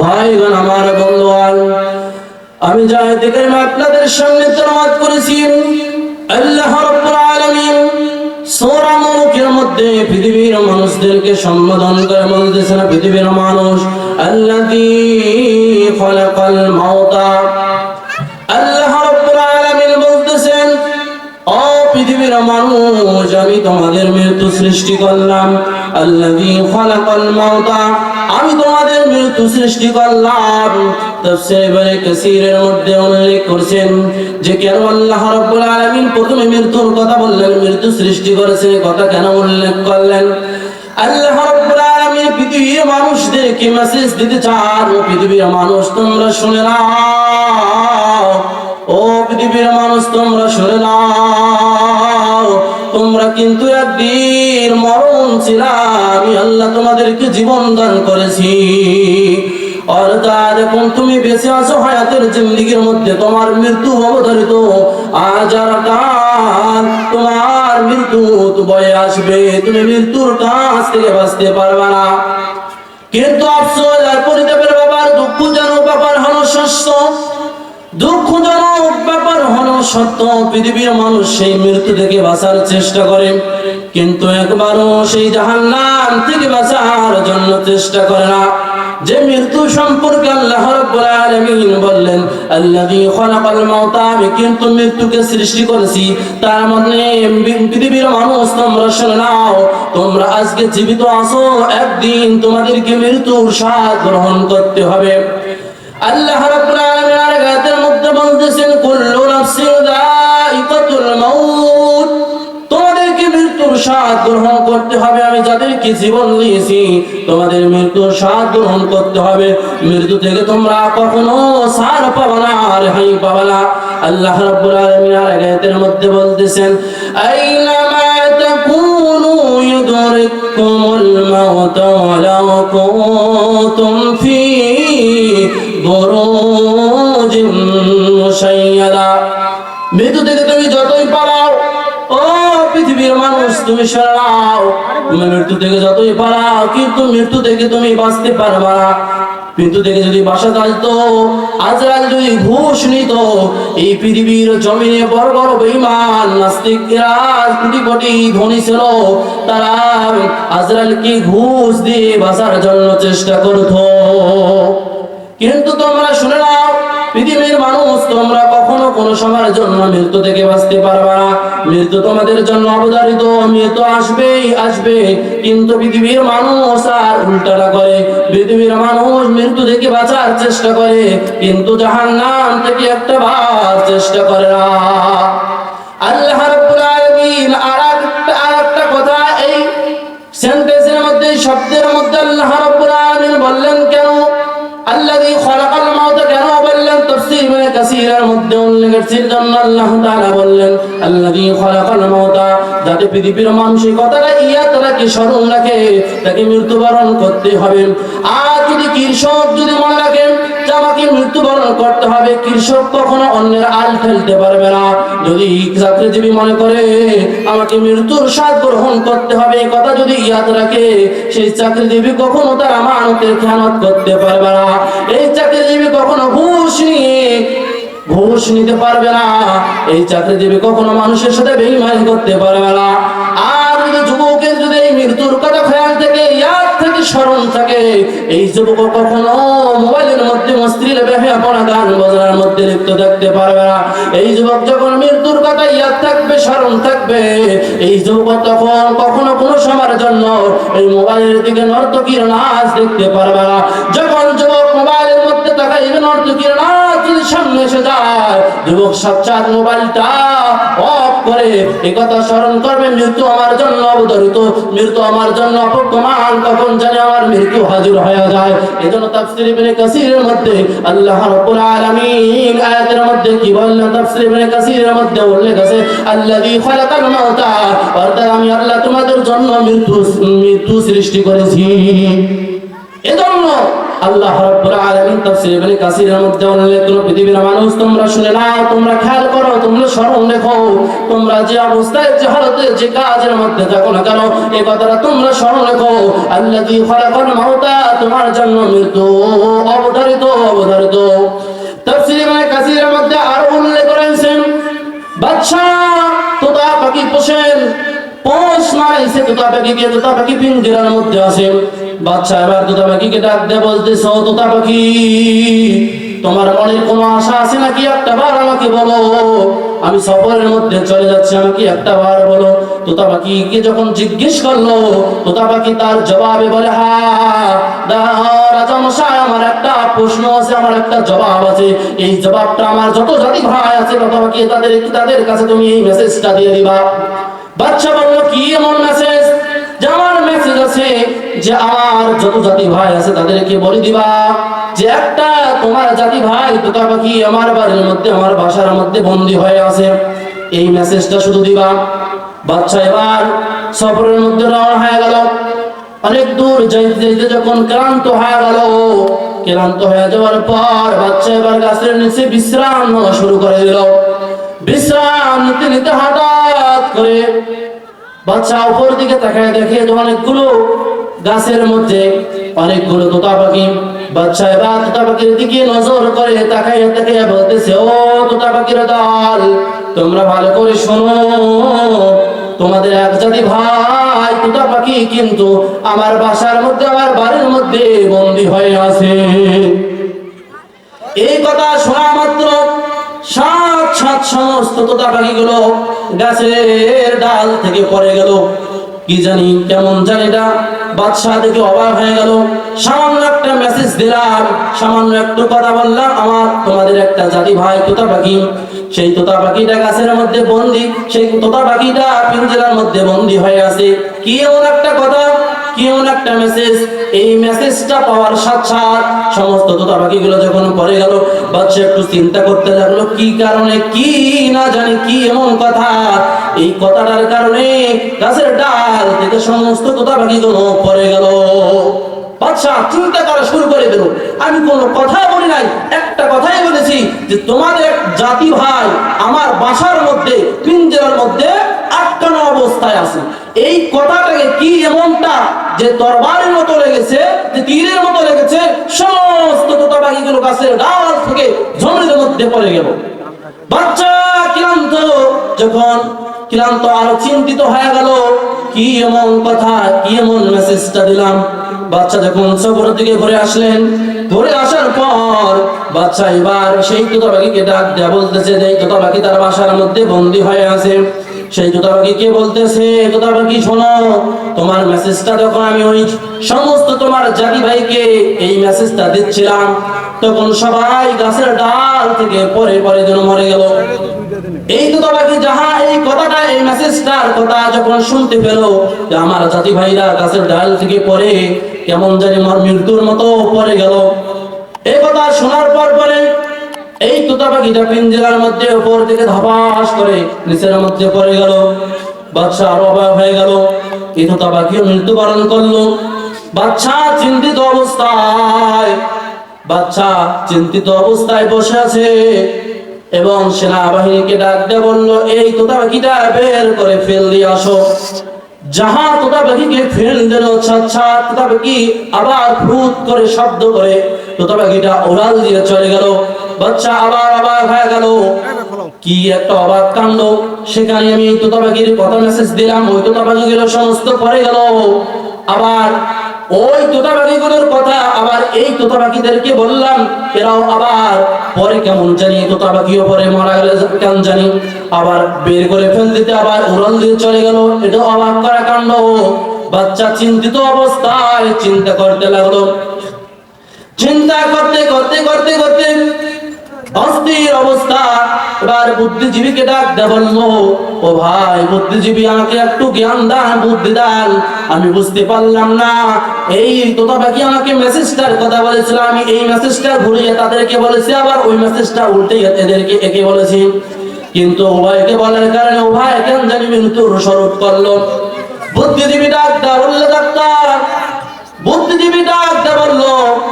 ভাইগণ আমার বন্ধুয়ান আমি জাহেদ করিম আপনাদের সামনে তেলাওয়াত করেছি, আল্লাহ রাব্বুল আলামিন সূরা মুলকের মধ্যে পৃথিবীর মানুষদেরকে সম্বোধন করে বলতেছেন, পৃথিবীর মানুষ, আল্লাযী খালাকাল মাউতা। আল্লাহ রাব্বুল আলামিন বলতেছেন, ও পৃথিবীর মানুষ, আমি তোমাদের মৃত্যু সৃষ্টি করলাম। আমি তোমাদের মৃত্যু সৃষ্টি করলাম। যে, কেন প্রথমে মৃত্যুর কথা বললেন, মৃত্যু সৃষ্টি করেছেন এই কথা কেন উল্লেখ করলেন? আল্লাহ রাব্বুল পৃথিবীর মানুষদেরকে মেসেজ দিতে চান, পৃথিবীর মানুষ তোমরা শুনে নাও। ও পৃথিবীর মানুষ, তোমরা শুনে নাও। তোমরা কিন্তু একদিন মরণ ছিল আমি আল্লাহ তোমাদেরকে জীবন দান করেছি। তুমি তোমার মৃত্যু অবধারিত। আজ আর কাল তোমার মৃত্যু বয়ে আসবে, তুমি মৃত্যুর কাছ থেকে বাঁচতে পারবে না। কিন্তু আফসোস আর পরিতাপের ব্যাপার দুঃখজনক ব্যাপার হলো ব্যাপার সত্য পৃথিবীর মানুষ সেই মৃত্যু থেকে বাঁচার চেষ্টা করে। কিন্তু একবারও সেই জাহান্নাম থেকে বাঁচার জন্য চেষ্টা করে না। যে মৃত্যু সম্পর্কে আল্লাহ রাব্বুল আলামিন বললেন, আল্লাযী আমি কিন্তু মৃত্যুকে সৃষ্টি করেছি। তার মানে পৃথিবীর মানুষ, তোমরা শুনে নাও, তোমরা আজকে জীবিত আছো, একদিন তোমাদেরকে মৃত্যুর স্বাদ গ্রহণ করতে হবে। আল্লাহ রাব্বুল আলামিন আর আয়াতের মধ্যে বলতেছেন স্বাদ গ্রহণ করতে হবে। আমি যাদেরকে জীবন দিয়েছি, তোমাদের মৃত্যুর স্বাদ গ্রহণ করতে হবে। মৃত্যু থেকে তোমরা কখনো সার না রেহাই পাবে না। আল্লাহ আর মধ্যে বলতেছেন আইনামা মাউত ফি তুমি সরাও তুমি মৃত্যু থেকে যতই পালাও, কিন্তু মৃত্যু থেকে তুমি বাঁচতে পারবা না। মৃত্যু থেকে যদি বাসা যদি ঘুষ নিত, এই পৃথিবীর জমিনে বড় বড় বেঈমান নাস্তিকরা কোটি ধনী ছিল। তারা আজরালকে ঘুষ দিয়ে বাঁচার জন্য চেষ্টা করতো। কিন্তু তোমরা শুনে নাও পৃথিবীর মানুষ তোমরা কখনো কোনো সময়ের জন্য মৃত্যু থেকে বাঁচতে পারবে না। মৃত্যু তোমাদের জন্য অবধারিত, মৃত্যু আসবেই, আসবে। কিন্তু পৃথিবীর মানুষ আর উল্টাটা করে। পৃথিবীর মানুষ মৃত্যু থেকে বাঁচার চেষ্টা করে, কিন্তু জাহান্নাম থেকে একটা বার চেষ্টা করে না। আল্লাহ আরেকটা কাসীরের মধ্যে উল্লেখের জন্য আল্লাহ তাআলা বললেন, আল্লাযী খালাকাল মাউত। যাতে পৃথিবীর মানুষের কথাটা ইয়াদ রাখে স্মরণ রাখে, তাকে মৃত্যুবরণ করতে হবে। আর যদি কৃষক যদি মনে রাখেন যে আমাকে মৃত্যুবরণ করতে হবে, কৃষক কখনো অন্যের আল ফেলতে পারবে না। যদি চাকরিজীবী মনে করে আমাকে মৃত্যুর স্বাদ গ্রহণ করতে হবে, এই কথা যদি ইয়াদ রাখে, সেই চাকরিজীবী কখনো তার আমানতের খেয়ানত করতে পারবে না। এই চাকরিজীবী কখনো ঘুষ নিয়ে ঘুষ নিতে পারবে না। এই চাকরিজীবী কখনো মানুষের সাথে বেইমানি করতে পারবে না। আর যুবকের যদি এই মৃত্যুর কথা খেয়াল থেকে যুবক মোবাইলের মধ্যে তখন কখনো কোনো জন্য এই মোবাইলের দিকে নর্তকীর নাচ দেখতে পারবে না। যখন যুবক মোবাইলের মধ্যে তাকাইবে, নর্তকীর নাচ সামনে এসে যায়। যুবক সাক্ষাৎ মোবাইলটা অফ করে এই কথা স্মরণ করবে, মৃত্যু আমার জন্য অবতরিত, মৃত্যু আমার জন্য অপকমান কখন জানে আমার মৃত্যু হাজির হয়ে যায়। এজন্য তাফসীর ইবনে কাসীরের মধ্যে আল্লাহ রাব্বুল আলামিন আয়াতের মধ্যে কি বললেন? তাফসীর ইবনে কাসীরের মধ্যে উল্লেখ আছে, আল্লাযী খালাকাল মাউতা অর্থাৎ আমি আল্লাহ তোমাদের জন্য মৃত্যু মৃত্যু সৃষ্টি করেছি। এজন্য আল্লাহ রাব্বুল আলামিন তাফসীর ইবনে কাসিরের মধ্যে উল্লেখ করল পৃথিবীর মানুষ তোমরা শুনে নাও, তোমরা খেয়াল করো, তোমরা স্মরণ রেখো। তোমরা যে অবস্থায়, যে হালতে, যে কাজের মধ্যে থাকো না কেন এই কথাটা তোমরা স্মরণ রেখো। আল্লাযী খালাকাল মাউতা, তোমার জন্য মৃত্যু অবধারিত অবধারিত। তাফসীর ইবনে কাসিরের মধ্যে আরও উল্লেখ করেছেন বাদশা তোতা পাখি পোষেন পোষ মারাইছে তোতা পাখিকে, তোতা পাখি পিঞ্জিরার মধ্যে আছে বাচ্চা, এবার তোতা পাখিকে ডাক দিয়ে বলতেছ তোতা পাখি, তোমার মনের কোনো আশা আছে নাকি? একটা বার আমাকে বলো। আমি সফরের মধ্যে চলে যাচ্ছি, আমাকে একটা বার বলো। তোতা পাখিকে যখন জিজ্ঞেস করল, তোতা পাখি তার জবাবে বলে, হা রাজা আমার একটা প্রশ্ন আছে, আমার একটা জবাব আছে। এই জবাবটা আমার যত জাতি ভাই আছে, তত পাখি তাদের তাদের কাছে তুমি এই মেসেজটা দিয়ে দিবা। বাচ্চা বলল, কি এমন মেসেজ আছে যে আমার যত জাতি ভাই আছে তাদেরকে বলে দিবা যে একটা তোমার জাতি ভাই তোতা পাখি আমার বাড়ির মধ্যে, আমার বাসার মধ্যে বন্দী হয়ে আছে। এই মেসেজটা শুধু দিবা। বাচ্চা, এবার সফরের মধ্যে রওনা হয়ে গেল। অনেক দূর যাইতে যাইতে যখন ক্লান্ত হয়ে গেল, ক্লান্ত হয়ে যাওয়ার পর বাচ্চা এবার গাছের নিচে বিশ্রাম শুরু করে দিল। বিশ্রাম নিতে নিতে হঠাৎ করে বাচ্চা উপর দিকে তাকায় দেখে অনেকগুলো গাছের মধ্যে অনেকগুলো তোতা পাখি বাচ্চা এবার তোতা পাখির দিকে নজর করে তাকাইয়া তাকাইয়া বলতেছে, ও তোতা পাখির দল, তোমরা ভালো করে শোনো। তোমাদের এক জাতি ভাই তোতা পাখি কিন্তু আমার বাসার মধ্যে, আমার বাড়ির মধ্যে বন্দী হয়ে আছে। এই কথা শোনা সমস্ত তোতা পাখিগুলো গাছের ডাল থেকে পড়ে গেল। কি জানি কেমন জানি এটা। বাদশাহ দেখে অবাক হয়ে গেল। সামান্য একটা মেসেজ দিলাম, সামান্য একটু কথা বললাম, আমার তোমাদের একটা জাতি ভাই তোতা পাখি সেই তোতা পাখিটা গাছের মধ্যে বন্দি, সেই তোতা পাখিটা পিঞ্জরার মধ্যে বন্দি হয়ে আছে। কি এমন একটা কথা? কি এমন একটা মেসেজ এই মেসেজটা পাওয়ার সাথে সাথ সমস্ত তোতা পাখিগুলো যখন পড়ে গেল বাচ্চা একটু চিন্তা করতে লাগল, কি কারণে, কি না জানি, কি এমন কথা? এই কথাটার কারণে গাছের ডাল থেকে সমস্ত তোতা পাখিগুলো পড়ে গেল। বাচ্চা চিন্তা করা শুরু করে দিল, আমি কোনো কথা বলি নাই, একটা কথাই বলেছি যে তোমাদের জাতি ভাই আমার বাসার মধ্যে, পিঞ্জেরার মধ্যে আটকানো অবস্থায় আছে। এই কথাটাকে কি এমনটা যে দরবারের মতো লেগেছে, যে তীরের মতো লেগেছে, সমস্ত তোতা পাখিগুলো গাছের ডাল থেকে জমির মধ্যে পড়ে গেল। বাচ্চা ক্লান্ত, যখন ক্লান্ত আরও চিন্তিত হয়ে গেল, কি এমন কথা, কি এমন মেসেজটা দিলাম। বাচ্চা যখন সফর থেকে ঘুরে আসলেন, ঘুরে আসার পর বাচ্চা এবার সেই তোতা পাখিকে ডাক দেয়া বলতেছে যে এই তোতা পাখি তার বাসার মধ্যে বন্দি হয়ে আছে। সেই তোতা পাখি কে বলতেছে পাখি শোনো, তোমার মেসেজটা যখন আমি ওই সমস্ত তোমার জাতি ভাইকে এই মেসেজটা দিচ্ছিলাম, তখন সবাই গাছের ডাল থেকে পরে পরে যেন মরে গেল। এই তো তোমাকে যাহা এই কথাটা, এই মেসেজটার কথা যখন শুনতে পেল যে আমার জাতি ভাইরা গাছের ডাল থেকে পরে কেমন জানি আমার মৃত্যুর মতো পরে গেল। এই কথা শোনার পর পরে এই তোতা পাখিটা পিঞ্জেরার মধ্যে উপর থেকে ধপাস করে, নিচের মধ্যে পড়ে গেল। বাচ্চা আরও অবাক হয়ে গেল। এই তোতা পাখিও মৃত্যুবরণ করল। বাচ্চা চিন্তিত অবস্থায়, বাচ্চা চিন্তিত অবস্থায় বসে আছে এবং সেনাবাহিনীকে ডাক দিয়ে বলল, এই তোতা পাখিটা বের করে ফেল দিয়ে আসো। যাহা তোতা পাখিকে ফেল দিল, ছাচ্ছা তোতা পাখি আবার ফুট করে শব্দ করে তোতা পাখিটা ওড়াল দিয়ে চলে গেল। বাচ্চা আবার অবাক হয়ে গেল। কি একটা অবাক কাণ্ড। সেখানে আমি তোতা পাখির কথা মেসেজ দিলাম, ওই তোতা পাখিগুলো সমস্ত পরে গেল। আবার ওই তোতা পাখিগুলোর কথা আবার এই তোতা পাখিদেরকে বললাম, এরাও আবার পরে কেমন জানি তোতা পাখিও পরে মারা গেলে, কেমন জানি। আবার বের করে ফেল দিতে আবার উড়াল দিয়ে চলে গেল। এটা অবাক করা কাণ্ড। বাচ্চা চিন্তিত অবস্থায় চিন্তা করতে লাগল। চিন্তা করতে করতে করতে করতে অস্থির অবস্থা। এবার বুদ্ধিজীবীকে ডাক দে বলল, ও ভাই, বুদ্ধিজীবী, আমাকে একটু জ্ঞান দান, বুদ্ধি দান। আমি বুঝতে পারলাম না। এই তোতা আমাকে মেসেজটার কথা বলেছিল? আমি এই মেসেজটা ঘুরিয়ে তাদেরকে বলেছি, আবার ওই মেসেজটা উল্টে এদেরকে একে বলেছি। কিন্তু উভয়কে বলার কারণে উভয় কেন জানি মৃত্যুর স্বরূপ করল। বুদ্ধিজীবী ডাক্তার বলল, ডাক্তার, বুদ্ধিজীবী ডাকতে বলল,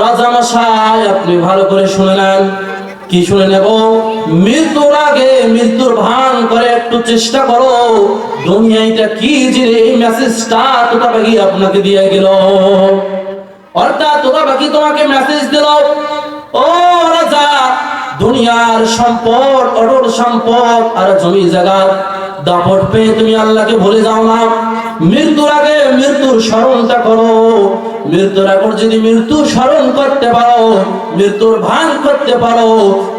রাজা মশাই, আপনি ভালো করে শুনলেন কি শুনে নেব? মৃত্যুর আগে মৃত্যুর ভান করে একটু চেষ্টা করো। দুনিয়াটা কি যে এই মেসেজটা তোতা পাখি আপনাকে দিয়ে গেল? অর্থাৎ তোতা পাখি তোমাকে মেসেজ দিল, ও রাজা, দুনিয়ার সম্পদ অটল সম্পদ আর জমি জায়গা দাপট পেয়ে তুমি আল্লাহকে ভুলে যাও না। মৃত্যুর আগে মৃত্যুর স্মরণটা করো। মৃত্যুর আগে যদি মৃত্যু স্মরণ করতে পারো, মৃত্যুর ভান করতে পারো,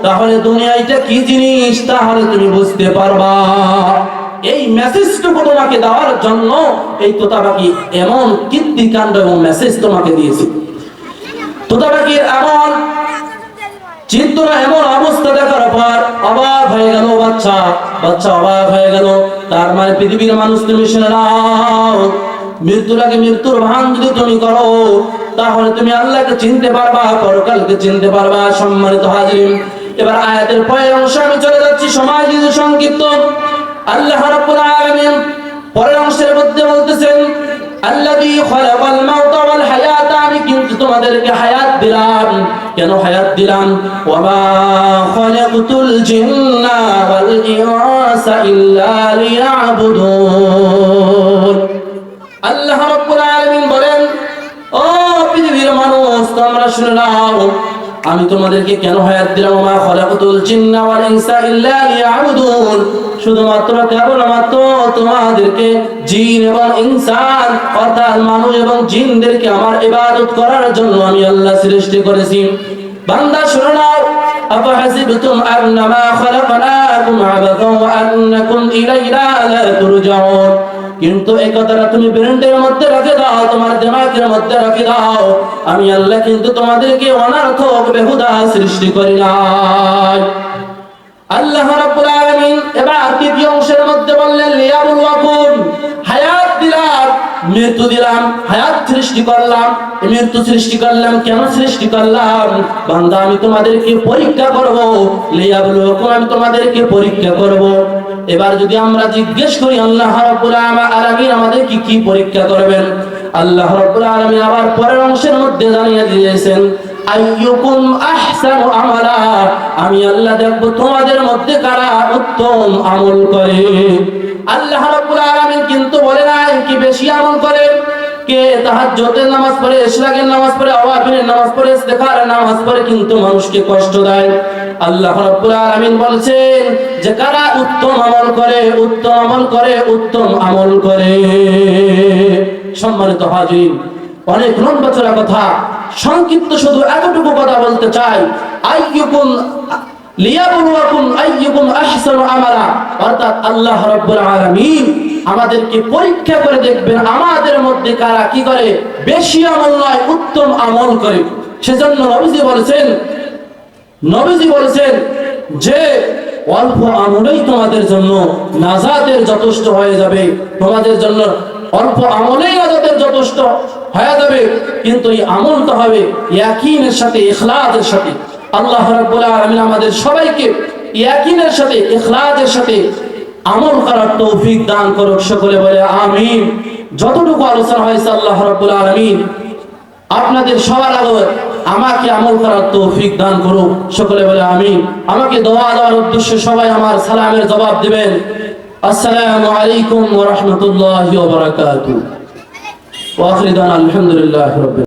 তাহলে দুনিয়াটা কি জিনিস তাহলে তুমি বুঝতে পারবা। এই মেসেজটুকু তোমাকে দেওয়ার জন্য এই তোতাবাকি এমন কীর্তিকাণ্ড এবং মেসেজ তোমাকে দিয়েছে। তোতাবাকির এমন চিন্তনা এমন অবস্থা দেখার পর অবাক হয়ে গেল বাচ্চা। বাচ্চা অবাক হয়ে গেল। তার মানে পৃথিবীর মানুষ তুমি শুনে নাও। মৃত্যুর আগে মৃত্যুর ভান যদি তুমি করো, তাহলে তুমি আল্লাহকে চিনতে পারবা, পরকালকে চিনতে পারবা, সম্মানিত হাজির এবার আয়াতের পরের অংশ আমি চলে যাচ্ছি সমাজ সংক্ষিপ্ত। আল্লাহ রাব্বুল আলামিন পরের অংশের মধ্যে বলতেছেন, আল্লাযী খালাকাল মাউতা ওয়াল হায়াতা আমি কিন্তু তোমাদেরকে হায়াত দিলাম। কেন হায়াত দিলাম? ওয়ামা খালাকতুল জিন্না ওয়াল ইনসা ইল্লা লিয়াবুদুন শুনে নাও আমি তোমাদেরকে কেন হায়াত দিলাম মা খলাকতুল জিন্না ওয়াল ইনসা ইল্লা লিয়াবুদুন শুধুমাত্র কেবলমাত্র তোমাদেরকে জিন এবং ইনসান অর্থাৎ মানুষ এবং জিনদেরকে আমার ইবাদত করার জন্য আমি আল্লাহ সৃষ্টি করেছি বান্দা শুনে নাও أفحسبتم أنما خلقناكم عبثا وأنكم إلينا لا ترجعون কিন্তু এই কথাটা তুমি ব্রেন্ডের মধ্যে রেখে দাও, তোমার দিমাগের মধ্যে রেখে দাও। আমি আল্লাহ কিন্তু তোমাদেরকে অনার্থক বেহুদা সৃষ্টি করি নাই। আল্লাহ রাব্বুল আলামিন এবার তৃতীয় অংশের মধ্যে বললেন লিয়াবুলওয়াকুম হায়াত দিলাম, মৃত্যু দিলাম, হায়াত সৃষ্টি করলাম। মৃত্যু সৃষ্টি করলাম, কেন সৃষ্টি করলাম? বান্দা, আমি তোমাদেরকে পরীক্ষা করব। লিয়াবুলওয়াকুম আমি তোমাদেরকে পরীক্ষা করব। এবার যদি আমরা জিজ্ঞেস করি, আল্লাহ রাব্বুল আলামিন আমাদেরকে কি পরীক্ষা করবেন? আল্লাহ রাব্বুল আবার পরের অংশের মধ্যে জানিয়ে দিয়েছেন আমি আল্লাহ দেখব, তোমাদের মধ্যে কারা উত্তম আমল করে? আল্লাহ কিন্তু বলে নাই কি বেশি আমল করে। কে তাহাজ্জুদের নামাজ পড়ে, ইশরাকের নামাজ পড়ে আওয়াবিনের নামাজ পড়ে ইস্তেখার নামাজ পড়ে, কিন্তু মানুষকে কষ্ট দেয়। আল্লাহ রাব্বুল আলামিন বলছেন, যে কারা উত্তম আমল করে, উত্তম আমল করে, উত্তম আমল করে। সম্মানিত হাজির, অনেক লম্বা চড়া কথা, সংক্ষিপ্ত শুধু এতটুকু কথা বলতে চাই। আইয়ুকুম লিয়াবলুয়াকুম আইয়ুকুম আহসানু আমালা, অর্থাৎ আল্লাহ রাব্বুল আলামিন আমাদেরকে পরীক্ষা করে দেখবেন আমাদের মধ্যে কারা কি করে? বেশি আমল নয়, উত্তম আমল করে। সেজন্য নবীজি বলেছেন নবীজি বলেছেন যে অল্প আমলেই তোমাদের জন্য নাজাতের যথেষ্ট হয়ে যাবে। তোমাদের জন্য অল্প আমলেই নাজাতের যথেষ্ট হয়ে যাবে। কিন্তু এই আমলটা হবে ইয়াকিনের সাথে, ইখলাসের সাথে। আল্লাহ রাব্বুল আলামিন আমাদের সবাইকে ইয়াকিনের সাথে, ইখলাসের সাথে আমল করার তৌফিক দান করুক, সকলে বলে আমিন। যতটুকু আলোচনা হয়েছে আল্লাহ রাব্বুল আলামিন, আপনাদের সবার আগে আমাকে আমল করার তৌফিক দান করুক, সকলে বলে আমিন। আমাকে দোয়া দেওয়ার উদ্দেশ্যে সবাই আমার সালামের জবাব দিবেন। আসসালামু আলাইকুম ওয়া রাহমাতুল্লাহি ওয়া বারাকাতুহু। ওয়া আখিরু দাওয়ানা আলহামদুলিল্লাহি রাব্বিল